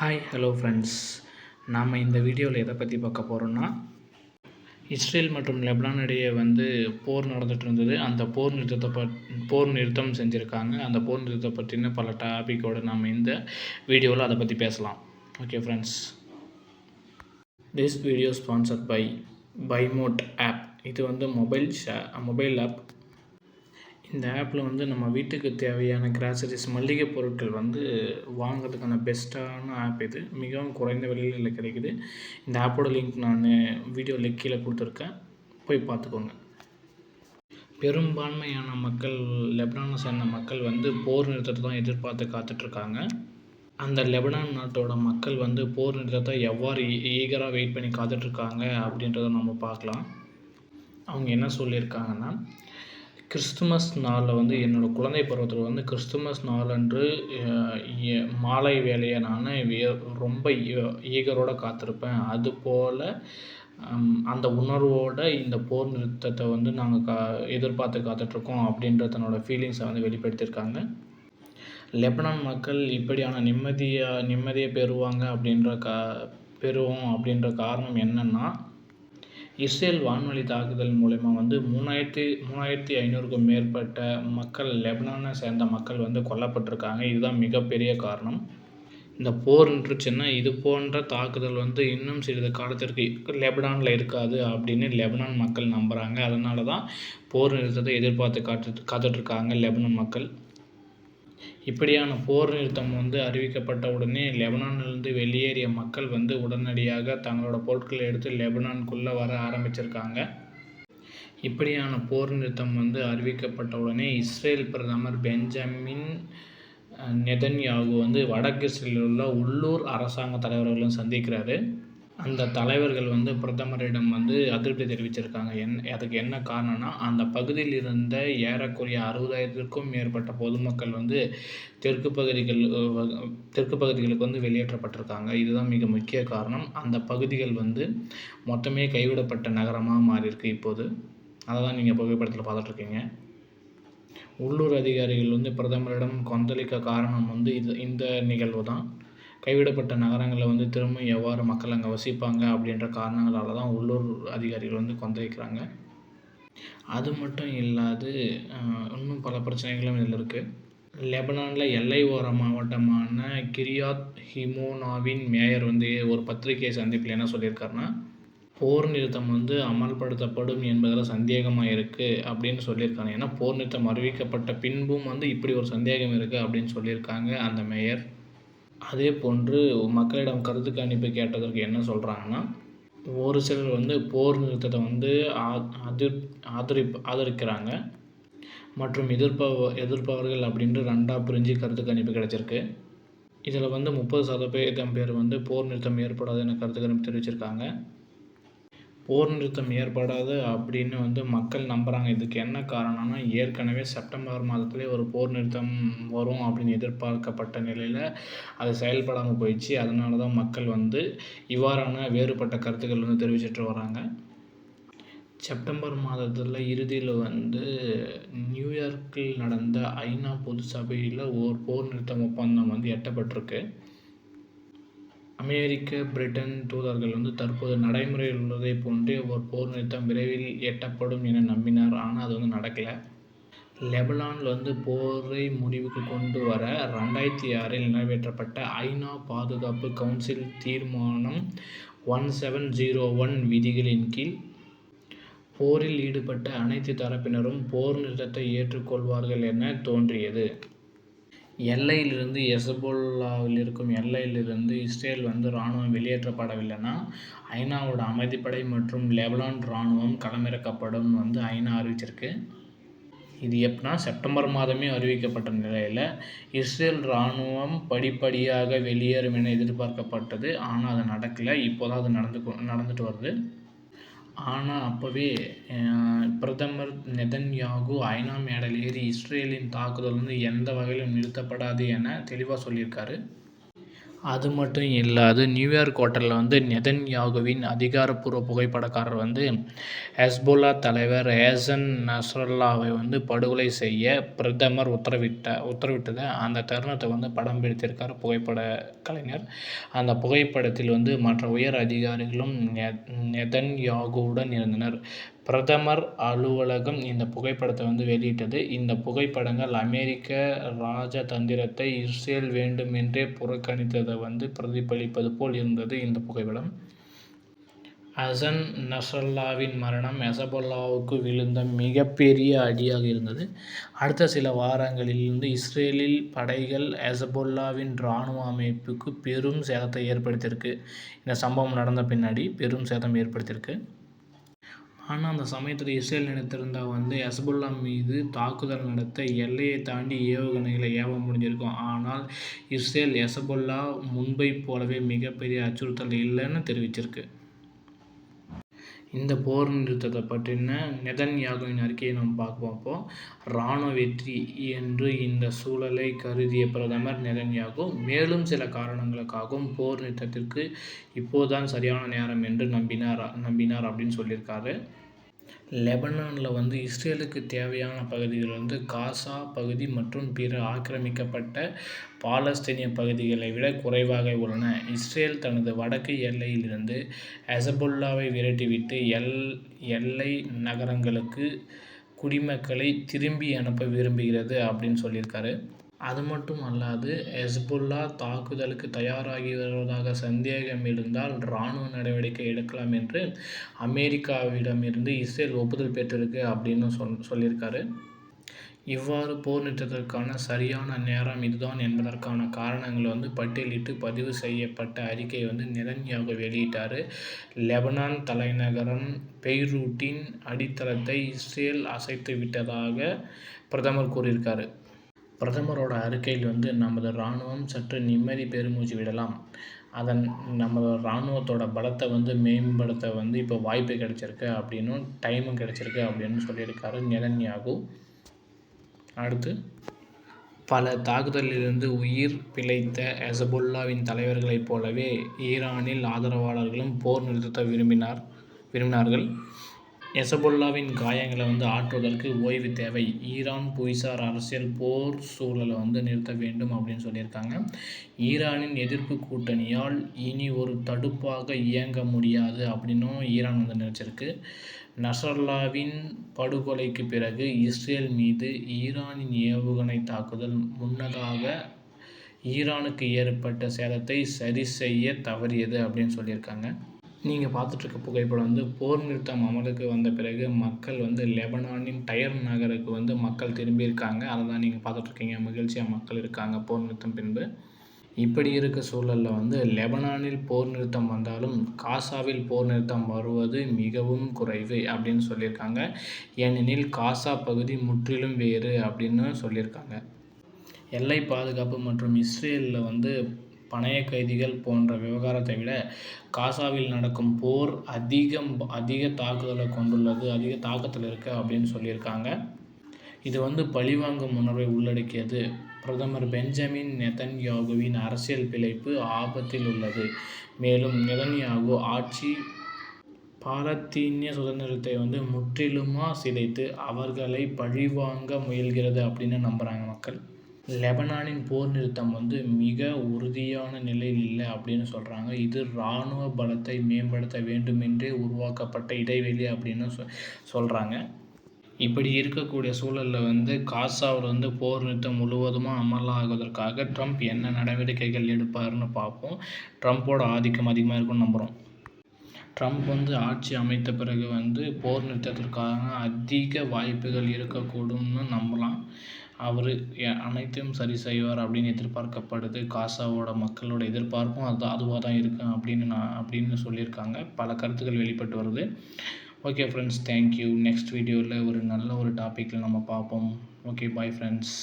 Hi hello friends நாம் இந்த வீடியோவில் எதை பற்றி பார்க்க போகிறோம்னா இஸ்ரேல் மற்றும் லெபனான் இடையே வந்து போர் நடந்துட்டு இருந்தது. அந்த போர் நிறுத்தத்தை பட் போர் நிறுத்தம் செஞ்சுருக்காங்க. அந்த போர் நிறுத்தத்தை பற்றின பல டாப்பிக்கோடு நாம் இந்த வீடியோவில் அதை பற்றி பேசலாம். Okay friends this video sponsored by Bymot app இது வந்து மொபைல் ஷே மொபைல் ஆப் இந்த ஆப்பில் வந்து நம்ம வீட்டுக்கு தேவையான கிராசரிஸ் மளிகை பொருட்கள் வந்து வாங்குறதுக்கான பெஸ்ட்டான ஆப் இது. மிகவும் குறைந்த விலையில் கிடைக்குது. இந்த ஆப்போட லிங்க் நான் வீடியோவில் கீழே கொடுத்துருக்கேன். போய் பார்த்துக்கோங்க. பெரும்பான்மையான மக்கள் லெபனானை சேர்ந்த மக்கள் வந்து போர் நிறுத்தத்தை தான் எதிர்பார்த்து காத்துட்ருக்காங்க. அந்த லெபனான் நாட்டோட மக்கள் வந்து போர் நிறுத்தத்தை எவ்வாறு ஈகராக வெயிட் பண்ணி காத்துட்ருக்காங்க அப்படின்றத நம்ம பார்க்கலாம். அவங்க என்ன சொல்லியிருக்காங்கன்னா கிறிஸ்துமஸ் நாளில் வந்து என்னோடய குழந்தை பருவத்தில் வந்து கிறிஸ்துமஸ் நாளன்று மாலை வேலையை நான் ரொம்ப ஈகரோடு காத்திருப்பேன். அதுபோல் அந்த உணர்வோடு இந்த போர் நிறுத்தத்தை வந்து நாங்கள் கா எதிர்பார்த்து காத்துட்ருக்கோம் அப்படின்ற தன்னோட ஃபீலிங்ஸை வந்து வெளிப்படுத்தியிருக்காங்க. லெபனான் மக்கள் இப்படியான நிம்மதியாக நிம்மதியை பெறுவாங்க அப்படின்ற கா பெறுவோம் அப்படின்ற காரணம் என்னென்னா இஸ்ரேல் வான்வழி தாக்குதல் மூலயமா வந்து மூணாயிரத்தி மூணாயிரத்தி ஐநூறுக்கும் மேற்பட்ட மக்கள் லெபனானை சேர்ந்த மக்கள் வந்து கொல்லப்பட்டிருக்காங்க. இதுதான் மிகப்பெரிய காரணம். இந்த போர் நின்றுச்சுன்னா இது போன்ற தாக்குதல் வந்து இன்னும் சிறிது காலத்திற்கு லெபனானில் இருக்காது அப்படின்னு லெபனான் மக்கள் நம்புகிறாங்க அதனால தான் போர் நிறுத்தத்தை எதிர்பார்த்து காத்து காத்துட்ருக்காங்க லெபனான் மக்கள். இப்படியான போர் நிறுத்தம் வந்து அறிவிக்கப்பட்ட உடனே லெபனானிலிருந்து வெளியேறிய மக்கள் வந்து உடனடியாக தங்களோட பொருட்களை எடுத்து லெபனானுக்குள்ளே வர ஆரம்பிச்சிருக்காங்க. இப்படியான போர் நிறுத்தம் வந்து அறிவிக்கப்பட்ட உடனே இஸ்ரேல் பிரதமர் பெஞ்சமின் நெதன்யாகு வந்து வடக்கு இஸ்ரேலில் உள்ள உள்ளூர் அரசாங்க தலைவர்களும் சந்திக்கிறாரு. அந்த தலைவர்கள் வந்து பிரதமரிடம் வந்து அதிருப்தி தெரிவிச்சிருக்காங்க. என் அதுக்கு என்ன காரணம்னா அந்த பகுதியில் இருந்த ஏறக்குறைய அறுபதாயிரத்திற்கும் மேற்பட்ட பொதுமக்கள் வந்து தெற்கு பகுதிகள் தெற்கு பகுதிகளுக்கு வந்து வெளியேற்றப்பட்டிருக்காங்க. இதுதான் மிக முக்கிய காரணம். அந்த பகுதிகள் வந்து மொத்தமே கைவிடப்பட்ட நகரமாக மாறியிருக்கு இப்போது. அதை தான் நீங்கள் புகைப்படத்தில் பார்த்துட்ருக்கீங்க. உள்ளூர் அதிகாரிகள் வந்து பிரதமரிடம் கொந்தளிக்க காரணம் வந்து இது இந்த நிகழ்வு தான் கைவிடப்பட்ட நகரங்களில் வந்து திரும்ப எவ்வாறு மக்கள் அங்கே வசிப்பாங்க அப்படின்ற காரணங்களால் தான் உள்ளூர் அதிகாரிகள் வந்து கொந்தளிக்கிறாங்க. அது மட்டும் இல்லாது இன்னும் பல பிரச்சனைகளும் இதில் இருக்குது லெபனானில் எல்லை ஓர மாவட்டமான கிரியாத் ஹிமோனாவின் மேயர் வந்து ஒரு பத்திரிகை சந்திப்பில் என்ன சொல்லியிருக்காருன்னா போர் நிறுத்தம் வந்து அமல்படுத்தப்படும் என்பதில் சந்தேகமாக இருக்குது அப்படின்னு சொல்லியிருக்காங்க. ஏன்னா போர் நிறுத்தம் அறிவிக்கப்பட்ட பின்பும் வந்து இப்படி ஒரு சந்தேகம் இருக்குது அப்படின்னு சொல்லியிருக்காங்க அந்த மேயர். அதே போன்று மக்களிடம் கருத்து கணிப்பு கேட்டதற்கு என்ன சொல்கிறாங்கன்னா ஒரு சிலர் வந்து போர் நிறுத்தத்தை வந்து அதிர் ஆதரி ஆதரிக்கிறாங்க. மற்றும் எதிர்ப்பவ எதிர்ப்பவர்கள் அப்படின்ட்டு ரெண்டாக பிரிஞ்சு கருத்து கணிப்பு கிடச்சிருக்கு. இதில் வந்து முப்பது சதவீதம் பேர் வந்து போர் நிறுத்தம் ஏற்படாதுன்னு கருத்து கணிப்பு தெரிவிச்சிருக்காங்க. போர் நிறுத்தம் ஏற்படாது அப்படின்னு வந்து மக்கள் நம்புகிறாங்க இதுக்கு என்ன காரணம்னா ஏற்கனவே செப்டம்பர் மாதத்துலேயே ஒரு போர் நிறுத்தம் வரும் அப்படின்னு எதிர்பார்க்கப்பட்ட நிலையில் அது செயல்படாமல் போயிடுச்சு. அதனால தான் மக்கள் வந்து இவ்வாறான வேறுபட்ட கருத்துக்கள் வந்து தெரிவிச்சிட்டு வராங்க. செப்டம்பர் மாதத்தில் இறுதியில் வந்து நியூயார்க்கில் நடந்த ஐநா பொது சபையில் ஓர் போர் நிறுத்தம் ஒப்பந்தம் வந்து எட்டப்பட்டிருக்கு. அமெரிக்க பிரிட்டன் தூதர்கள் வந்து தற்போது நடைமுறையில் உள்ளதை போன்றே ஒரு போர் நிறுத்தம் விரைவில் எட்டப்படும் என நம்பினார். ஆனால் அது வந்து நடக்கலை. லெபனானில் வந்து போரை முடிவுக்கு கொண்டு வர ரெண்டாயிரத்தி ஆறில் நிறைவேற்றப்பட்ட ஐநா பாதுகாப்பு கவுன்சில் தீர்மானம் ஒன் செவன் ஜீரோ ஒன் விதிகளின் கீழ் போரில் ஈடுபட்ட அனைத்து தரப்பினரும் போர் நிறுத்தத்தை ஏற்றுக்கொள்வார்கள் என தோன்றியது. எல்லையிலிருந்து எசபோல்லாவில் இருக்கும் எல்லையிலிருந்து இஸ்ரேல் வந்து இராணுவம் வெளியேற்றப்படவில்லைன்னா ஐநாவோட அமைதிப்படை மற்றும் லெபனான் இராணுவம் களமிறக்கப்படும் வந்து ஐநா அறிவிச்சிருக்கு. இது எப்படின்னா செப்டம்பர் மாதமே அறிவிக்கப்பட்ட நிலையில் இஸ்ரேல் இராணுவம் படிப்படியாக வெளியேறும் என எதிர்பார்க்கப்பட்டது. ஆனால் அது நடக்கலை. இப்போ தான் அது நடந்து நடந்துட்டு வருது. ஆனால் அப்போவே பிரதமர் நெதன்யாகு ஐநா மேடல் ஏறி இஸ்ரேலின் தாக்குதல் வந்து எந்த வகையிலும் நிறுத்தப்படாது என தெளிவாக சொல்லியிருக்காரு. அது மட்டும் இல்லாது நியூயார்க் ஹோட்டலில் வந்து நெதன்யாகுவின் அதிகாரப்பூர்வ புகைப்படக்காரர் வந்து ஹெஸ்போலா தலைவர் ஹேசன் நஸ்ரல்லாவை வந்து படுகொலை செய்ய பிரதமர் உத்தரவிட்ட உத்தரவிட்டதை. அந்த தருணத்தை வந்து படம் பிடித்திருக்கார் புகைப்பட கலைஞர். அந்த புகைப்படத்தில் வந்து மற்ற உயர் அதிகாரிகளும் நெதன்யாகுவுடன் இருந்தனர். பிரதமர் அலுவலகம் இந்த புகைப்படத்தை வந்து வெளியிட்டது. இந்த புகைப்படங்கள் அமெரிக்க ராஜதந்திரத்தை இஸ்ரேல் வேண்டுமென்றே புறக்கணித்ததை வந்து பிரதிபலிப்பது போல் இருந்தது இந்த புகைப்படம். ஹசன் நசல்லாவின் மரணம் ஹெசபொல்லாவுக்கு விழுந்த மிகப்பெரிய அடியாக இருந்தது. அடுத்த சில வாரங்களிலிருந்து இஸ்ரேலில் படைகள் ஹெசபொல்லாவின் இராணுவ அமைப்புக்கு பெரும் சேதத்தை ஏற்படுத்தியிருக்கு. இந்த சம்பவம் நடந்த பின்னாடி பெரும் சேதம் ஏற்படுத்தியிருக்கு. ஆனால் அந்த சமயத்தில் இஸ்ரேல் நினைத்திருந்தால் வந்து ஹெஸ்புல்லா மீது தாக்குதல் நடத்த எல்லையை தாண்டி ஏவுகணைகளை ஏவ முடிஞ்சிருக்கும். ஆனால் இஸ்ரேல் ஹெசபுல்லா முன்பை போலவே மிகப்பெரிய அச்சுறுத்தல் இல்லைன்னு தெரிவிச்சிருக்கு. இந்த போர் நிறுத்தத்தை பற்றின நெதன்யாகுவின் அறிக்கையை நம்ம பார்க்க பார்ப்போம் இராணுவ வெற்றி என்று இந்த சூழலை கருதிய பிரதமர் நெதன்யாகு மேலும் சில காரணங்களுக்காகவும் போர் நிறுத்தத்திற்கு இப்போதுதான் சரியான நேரம் என்று நம்பினார் நம்பினார் அப்படின்னு சொல்லியிருக்காரு. லெபனானில் வந்து இஸ்ரேலுக்கு தேவையான பகுதிகள் வந்து காசா பகுதி மற்றும் பிற ஆக்கிரமிக்கப்பட்ட பாலஸ்தீனிய பகுதிகளை விட குறைவாக உள்ளன. இஸ்ரேல் தனது வடக்கு எல்லையிலிருந்து அசபுல்லாவை விரட்டிவிட்டு எல் எல்லை நகரங்களுக்கு குடிமக்களை திரும்பி அனுப்ப விரும்புகிறது அப்படின்னு சொல்லியிருக்காரு. அது மட்டும் அல்லாது ஹெஸ்புல்லா தாக்குதலுக்கு தயாராகி வருவதாக சந்தேகம் இருந்தால் இராணுவ நடவடிக்கை எடுக்கலாம் என்று அமெரிக்காவிடமிருந்து இஸ்ரேல் ஒப்புதல் பெற்றிருக்கு அப்படின்னு சொல் சொல்லியிருக்காரு. இவ்வாறு போர் நிறுத்தத்திற்கான சரியான நேரம் இதுதான் என்பதற்கான காரணங்களை வந்து பட்டியலிட்டு பதிவு செய்யப்பட்ட அறிக்கையை வந்து நிரஞ்சியாக வெளியிட்டார். லெபனான் தலைநகரம் பெய்ரூட்டின் அடித்தளத்தை இஸ்ரேல் அசைத்து விட்டதாக பிரதமர் கூறியிருக்காரு. பிரதமரோட அறிக்கையில் வந்து நமது இராணுவம் சற்று நிம்மதி பெருமூச்சு விடலாம். அதன் நமது இராணுவத்தோட பலத்தை வந்து மேம்படுத்த வந்து இப்போ வாய்ப்பு கிடைச்சிருக்கு அப்படின்னும் டைமும் கிடைச்சிருக்கு அப்படின்னு சொல்லியிருக்காரு நிலன்யாகு அடுத்து பல தாக்குதலிலிருந்து உயிர் பிழைத்த ஹெசபுல்லாவின் தலைவர்களைப் போலவே ஈரானில் ஆதரவாளர்களும் போர் நிறுத்த விரும்பினார் விரும்பினார்கள். எசபொல்லாவின் காயங்களை வந்து ஆற்றுவதற்கு ஓய்வு தேவை. ஈரான் புய்சார் அரசியல் போர் சூழலை வந்து நிறுத்த வேண்டும் அப்படின்னு சொல்லியிருக்காங்க. ஈரானின் எதிர்ப்பு கூட்டணியால் இனி ஒரு தடுப்பாக இயங்க முடியாது அப்படின்னும் ஈரான் வந்து நினச்சிருக்கு. நசர்லாவின் படுகொலைக்கு பிறகு இஸ்ரேல் மீது ஈரானின் ஏவுகணை தாக்குதல் முன்னதாக ஈரானுக்கு ஏற்பட்ட சேதத்தை சரி செய்ய தவறியது அப்படின்னு சொல்லியிருக்காங்க. நீங்கள் பார்த்துட்ருக்க புகைப்படம் வந்து போர் நிறுத்தம் அமலுக்கு வந்த பிறகு மக்கள் வந்து லெபனானின் டயர் நகருக்கு வந்து மக்கள் திரும்பியிருக்காங்க. அதை தான் நீங்கள் பார்த்துட்ருக்கீங்க. மகிழ்ச்சியாக மக்கள் இருக்காங்க போர் நிறுத்தம் பின்பு. இப்படி இருக்க சூழலில் வந்து லெபனானில் போர் நிறுத்தம் வந்தாலும் காசாவில் போர் நிறுத்தம் வருவது மிகவும் குறைவு அப்படின்னு சொல்லியிருக்காங்க. ஏனெனில் காசா பகுதி முற்றிலும் வேறு அப்படின்னு சொல்லியிருக்காங்க. எல்லை பாதுகாப்பு மற்றும் இஸ்ரேலில் வந்து பணைய கைதிகள் போன்ற விவகாரத்தை விட காசாவில் நடக்கும் போர் அதிகம் அதிக தாக்குதலை கொண்டுள்ளது அதிக தாக்கத்தில் இருக்குது அப்படின்னு சொல்லியிருக்காங்க. இது வந்து பழிவாங்கும் உணர்வை உள்ளடக்கியது. பிரதமர் பெஞ்சமின் நெதன்யாகுவின் அரசியல் பிழைப்பு ஆபத்தில் உள்ளது. மேலும் நெதன்யாகு ஆட்சி பாலத்தீனிய சுதந்திரத்தை வந்து முற்றிலுமாக சிதைத்து அவர்களை பழிவாங்க முயல்கிறது அப்படின்னு நம்புகிறாங்க மக்கள். லெபனானின் போர் நிறுத்தம் வந்து மிக உறுதியான நிலையில் இல்லை அப்படின்னு சொல்கிறாங்க இது இராணுவ பலத்தை மேம்படுத்த வேண்டுமென்றே உருவாக்கப்பட்ட இடைவெளி அப்படின்னு சொ சொல்கிறாங்க இப்படி இருக்கக்கூடிய சூழலில் வந்து காசாவில் வந்து போர் நிறுத்தம் முழுவதுமாக அமலாகுவதற்காக ட்ரம்ப் என்ன நடவடிக்கைகள் எடுப்பார்னு பார்ப்போம். ட்ரம்ப்போட ஆதிக்கம் அதிகமாக இருக்கும்னு நம்புகிறோம் ட்ரம்ப் வந்து ஆட்சி அமைத்த பிறகு வந்து போர் நிறுத்தத்திற்கான அதிக வாய்ப்புகள் இருக்கக்கூடும்னு நம்பலாம். அவர் அனைத்தையும் சரி செய்வார் அப்படின்னு எதிர்பார்க்கப்படுது. காசாவோட மக்களோட எதிர்பார்ப்பும் அது அதுவாக தான் இருக்கும் அப்படின்னு நான் அப்படின்னு சொல்லியிருக்காங்க. பல கருத்துக்கள் வெளிப்பட்டு வருது. ஓகே ஃப்ரெண்ட்ஸ் தேங்க்யூ நெக்ஸ்ட் வீடியோவில் ஒரு நல்ல ஒரு டாப்பிக்கில் நம்ம பார்ப்போம். Okay bye friends